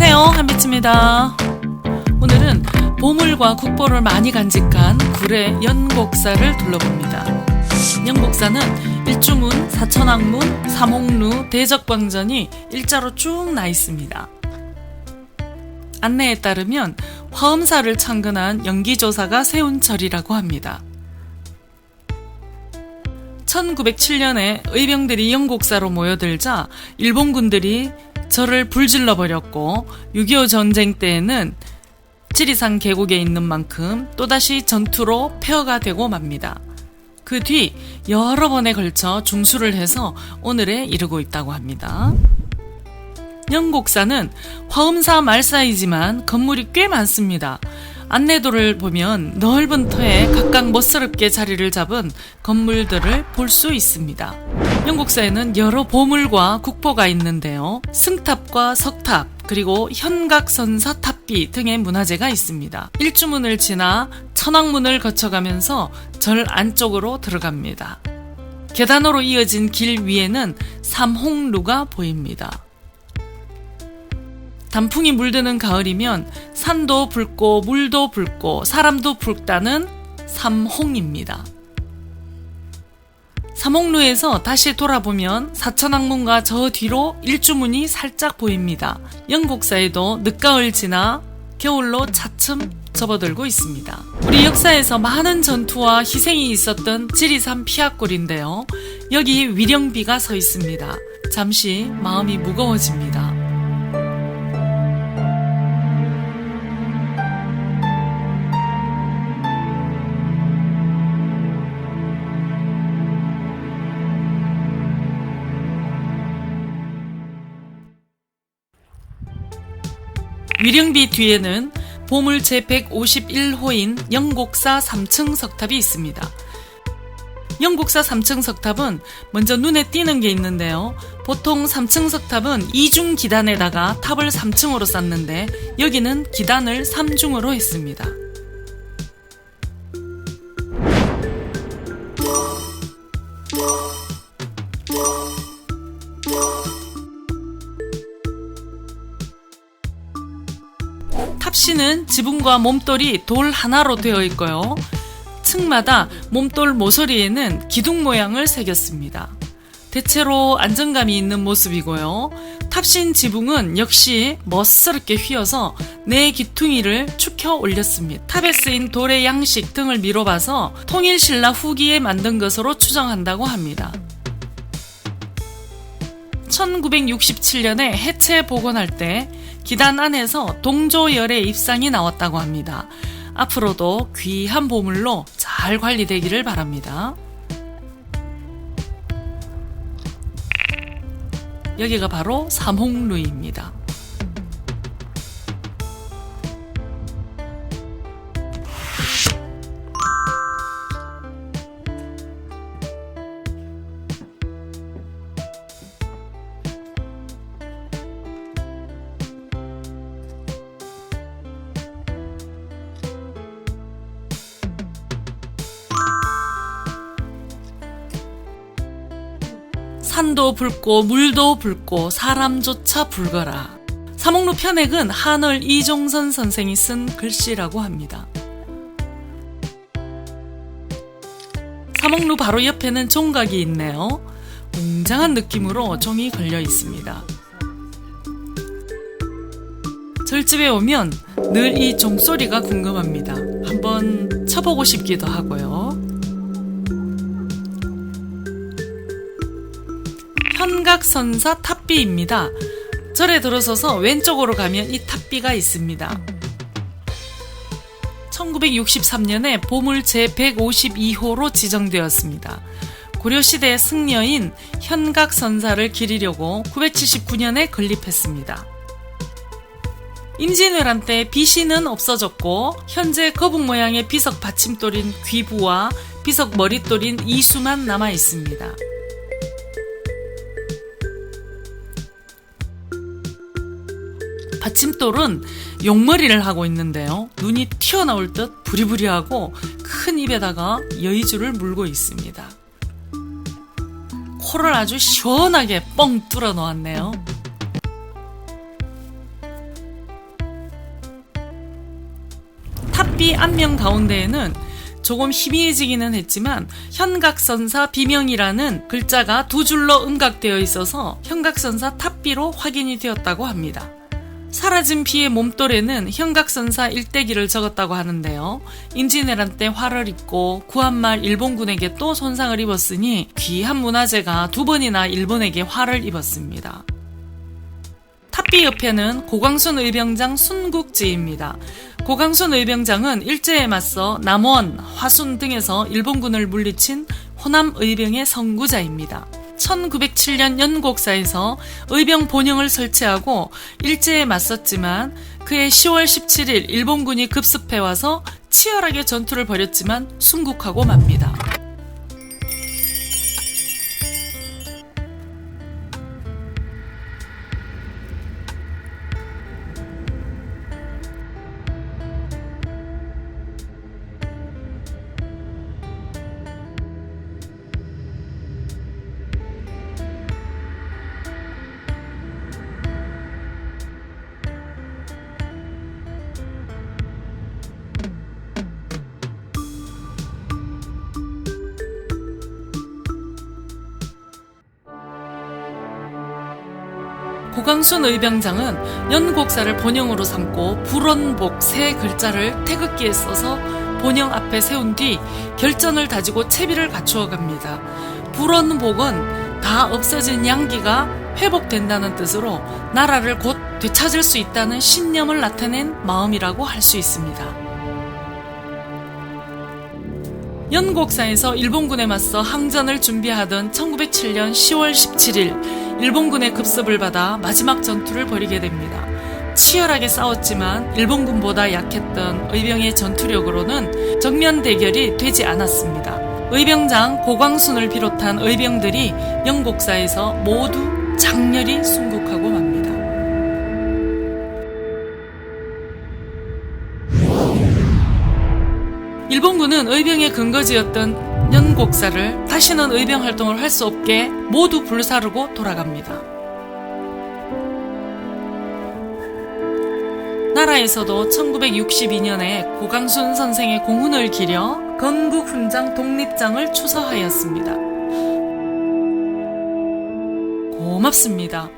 안녕하세요. 한비치입니다. 오늘은 보물과 국보를 많이 간직한 구례 연곡사를 둘러봅니다. 연곡사는 일주문, 사천왕문, 삼홍루, 대적광전이 일자로 쭉 나 있습니다. 안내에 따르면 화엄사를 창건한 연기조사가 세운 절이라고 합니다. 1907년에 의병들이 영곡사로 모여들자 일본군들이 절을 불질러 버렸고 6.25 전쟁 때에는 지리산 계곡에 있는 만큼 또다시 전투로 폐허가 되고 맙니다. 그 뒤 여러 번에 걸쳐 중수를 해서 오늘에 이르고 있다고 합니다. 영곡사는 화엄사 말사이지만 건물이 꽤 많습니다. 안내도를 보면 넓은 터에 각각 멋스럽게 자리를 잡은 건물들을 볼 수 있습니다. 영국사에는 여러 보물과 국보가 있는데요. 승탑과 석탑, 그리고 현각선사 탑비 등의 문화재가 있습니다. 일주문을 지나 천왕문을 거쳐가면서 절 안쪽으로 들어갑니다. 계단으로 이어진 길 위에는 삼홍루가 보입니다. 단풍이 물드는 가을이면 산도 붉고 물도 붉고 사람도 붉다는 삼홍입니다. 삼홍루에서 다시 돌아보면 사천왕문과 저 뒤로 일주문이 살짝 보입니다. 영곡사에도 늦가을 지나 겨울로 차츰 접어들고 있습니다. 우리 역사에서 많은 전투와 희생이 있었던 지리산 피악골인데요. 여기 위령비가 서 있습니다. 잠시 마음이 무거워집니다. 위령비 뒤에는 보물 제151호인 영곡사 3층 석탑이 있습니다. 영곡사 3층 석탑은 먼저 눈에 띄는 게 있는데요. 보통 3층 석탑은 2중 기단에다가 탑을 3층으로 쌓는데 여기는 기단을 3중으로 했습니다. 탑시는 지붕과 몸돌이 돌 하나로 되어 있고요. 층마다 몸돌 모서리에는 기둥 모양을 새겼습니다. 대체로 안정감이 있는 모습이고요. 탑신 지붕은 역시 멋스럽게 휘어서 네 기퉁이를 축혀 올렸습니다. 탑에 쓰인 돌의 양식 등을 미뤄봐서 통일신라 후기에 만든 것으로 추정한다고 합니다. 1967년에 해체 복원할 때 기단 안에서 동조열의 입상이 나왔다고 합니다. 앞으로도 귀한 보물로 잘 관리되기를 바랍니다. 여기가 바로 삼홍루입니다. 산도 붉고 물도 붉고 사람조차 붉어라. 사목루 편액은 한월 이종선 선생이 쓴 글씨라고 합니다. 사목루 바로 옆에는 종각이 있네요. 웅장한 느낌으로 종이 걸려 있습니다. 절집에 오면 늘 이 종소리가 궁금합니다. 한번 쳐보고 싶기도 하고요. 현각선사 탑비입니다. 절에 들어서서 왼쪽으로 가면 이 탑비가 있습니다. 1963년에 보물 제152호로 지정되었습니다. 고려시대 승려인 현각선사를 기리려고 979년에 건립했습니다. 임진왜란 때 비신은 없어졌고 현재 거북 모양의 비석 받침돌인 귀부와 비석 머릿돌인 이수만 남아 있습니다. 받침돌은 용머리를 하고 있는데요. 눈이 튀어나올 듯 부리부리하고 큰 입에다가 여의주를 물고 있습니다. 코를 아주 시원하게 뻥 뚫어 놓았네요. 탑비 안명 가운데에는 조금 희미해지기는 했지만 현각선사 비명이라는 글자가 두 줄로 음각되어 있어서 현각선사 탑비로 확인이 되었다고 합니다. 사라진 피의 몸돌에는 현각선사 일대기를 적었다고 하는데요. 임진왜란 때 화를 입고 구한말 일본군에게 또 손상을 입었으니 귀한 문화재가 두 번이나 일본에게 화를 입었습니다. 탑비 옆에는 고광순 의병장 순국지입니다. 고강순 의병장은 일제에 맞서 남원, 화순 등에서 일본군을 물리친 호남 의병의 선구자입니다. 1907년 연곡사에서 의병 본영을 설치하고 일제에 맞섰지만 그해 10월 17일 일본군이 급습해 와서 치열하게 전투를 벌였지만 순국하고 맙니다. 고강순 의병장은 연곡사를 본영으로 삼고 불원복 세 글자를 태극기에 써서 본영 앞에 세운 뒤 결전을 다지고 채비를 갖추어 갑니다. 불원복은 다 없어진 양기가 회복된다는 뜻으로 나라를 곧 되찾을 수 있다는 신념을 나타낸 마음이라고 할 수 있습니다. 연곡사에서 일본군에 맞서 항전을 준비하던 1907년 10월 17일 일본군의 급습을 받아 마지막 전투를 벌이게 됩니다. 치열하게 싸웠지만 일본군보다 약했던 의병의 전투력으로는 정면 대결이 되지 않았습니다. 의병장 고광순을 비롯한 의병들이 연곡사에서 모두 장렬히 순국하고 맙니다. 일본군은 의병의 근거지였던 연곡사를 다시는 의병 활동을 할 수 없게 모두 불사르고 돌아갑니다. 나라에서도 1962년에 고강순 선생의 공훈을 기려 건국훈장 독립장을 추서하였습니다. 고맙습니다.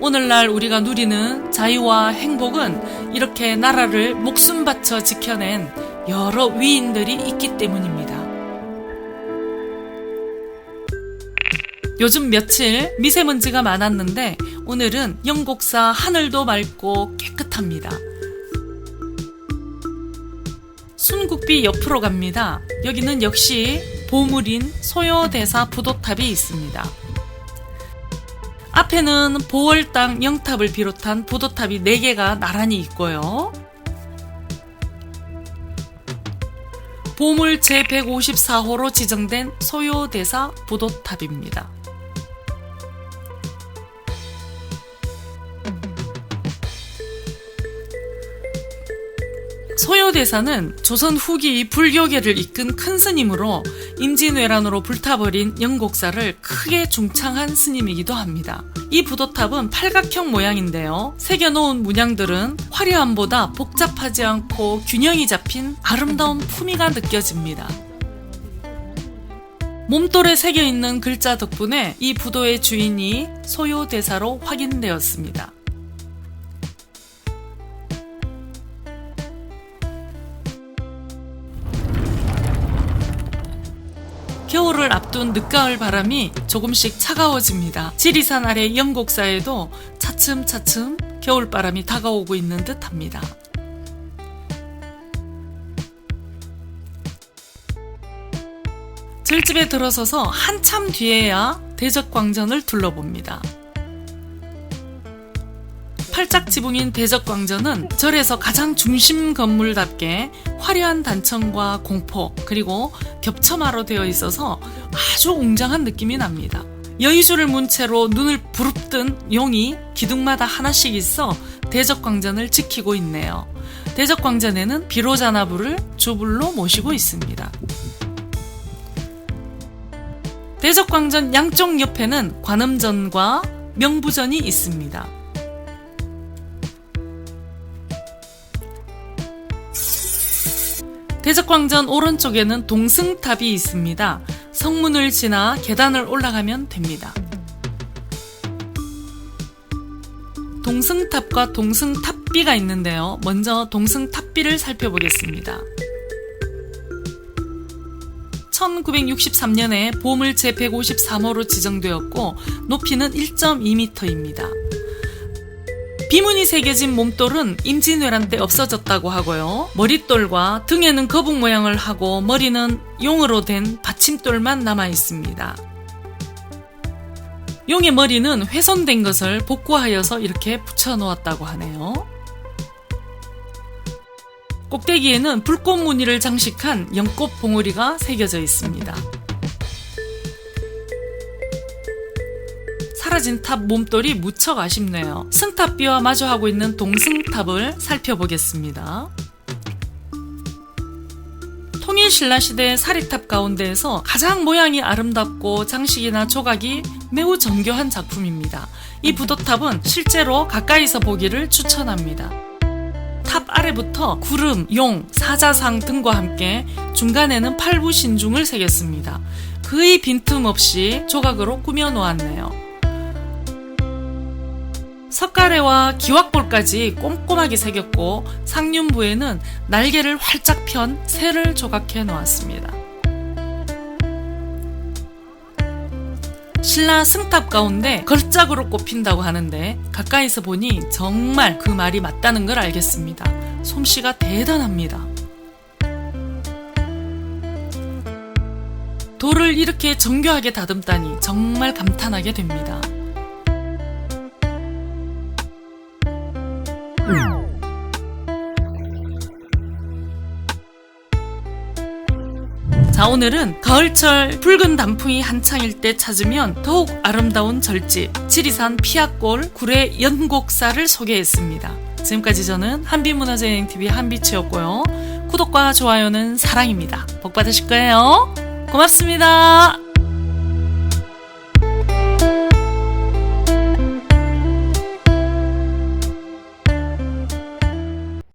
오늘날 우리가 누리는 자유와 행복은 이렇게 나라를 목숨 바쳐 지켜낸 여러 위인들이 있기 때문입니다. 요즘 며칠 미세먼지가 많았는데 오늘은 영곡사 하늘도 맑고 깨끗합니다. 순국비 옆으로 갑니다. 여기는 역시 보물인 소요대사 부도탑이 있습니다. 앞에는 보월당 영탑을 비롯한 부도탑이 4개가 나란히 있고요. 보물 제154호로 지정된 소요대사 부도탑입니다. 소요대사는 조선 후기 불교계를 이끈 큰 스님으로 임진왜란으로 불타버린 영곡사를 크게 중창한 스님이기도 합니다. 이 부도탑은 팔각형 모양인데요. 새겨놓은 문양들은 화려함보다 복잡하지 않고 균형이 잡힌 아름다운 품위가 느껴집니다. 몸돌에 새겨있는 글자 덕분에 이 부도의 주인이 소요대사로 확인되었습니다. 겨울을 앞둔 늦가을 바람이 조금씩 차가워집니다. 지리산 아래 영곡사에도 차츰차츰 겨울바람이 다가오고 있는 듯 합니다. 절집에 들어서서 한참 뒤에야 대적광전을 둘러봅니다. 팔짝 지붕인 대적광전은 절에서 가장 중심 건물답게 화려한 단청과 공포 그리고 겹쳐마로 되어 있어서 아주 웅장한 느낌이 납니다. 여의주를 문 채로 눈을 부릅뜬 용이 기둥마다 하나씩 있어 대적광전을 지키고 있네요. 대적광전에는 비로자나부를 주불로 모시고 있습니다. 대적광전 양쪽 옆에는 관음전과 명부전이 있습니다. 대적광전 오른쪽에는 동승탑이 있습니다. 성문을 지나 계단을 올라가면 됩니다. 동승탑과 동승탑비가 있는데요. 먼저 동승탑비를 살펴보겠습니다. 1963년에 보물 제153호로 지정되었고 높이는 1.2m입니다. 비문이 새겨진 몸돌은 임진왜란 때 없어졌다고 하고요. 머릿돌과 등에는 거북 모양을 하고 머리는 용으로 된 받침돌만 남아 있습니다. 용의 머리는 훼손된 것을 복구하여서 이렇게 붙여 놓았다고 하네요. 꼭대기에는 불꽃 무늬를 장식한 연꽃 봉우리가 새겨져 있습니다. 사라진 탑 몸돌이 무척 아쉽네요. 승탑비와 마주하고 있는 동승탑을 살펴보겠습니다. 통일신라 시대 사리탑 가운데에서 가장 모양이 아름답고 장식이나 조각이 매우 정교한 작품입니다. 이 부도탑은 실제로 가까이서 보기를 추천합니다. 탑 아래부터 구름, 용, 사자상 등과 함께 중간에는 팔부 신중을 새겼습니다. 거의 빈틈없이 조각으로 꾸며 놓았네요. 석가래와 기왁볼까지 꼼꼼하게 새겼고 상륜부에는 날개를 활짝 편 새를 조각해 놓았습니다. 신라 승탑 가운데 걸작으로 꼽힌다고 하는데 가까이서 보니 정말 그 말이 맞다는 걸 알겠습니다. 솜씨가 대단합니다. 돌을 이렇게 정교하게 다듬다니 정말 감탄하게 됩니다. 자, 오늘은 가을철 붉은 단풍이 한창일 때 찾으면 더욱 아름다운 절집, 지리산 피아골 구례 연곡사를 소개했습니다. 지금까지 저는 한비문화재여행TV 한비치였고요. 구독과 좋아요는 사랑입니다. 복 받으실 거예요. 고맙습니다.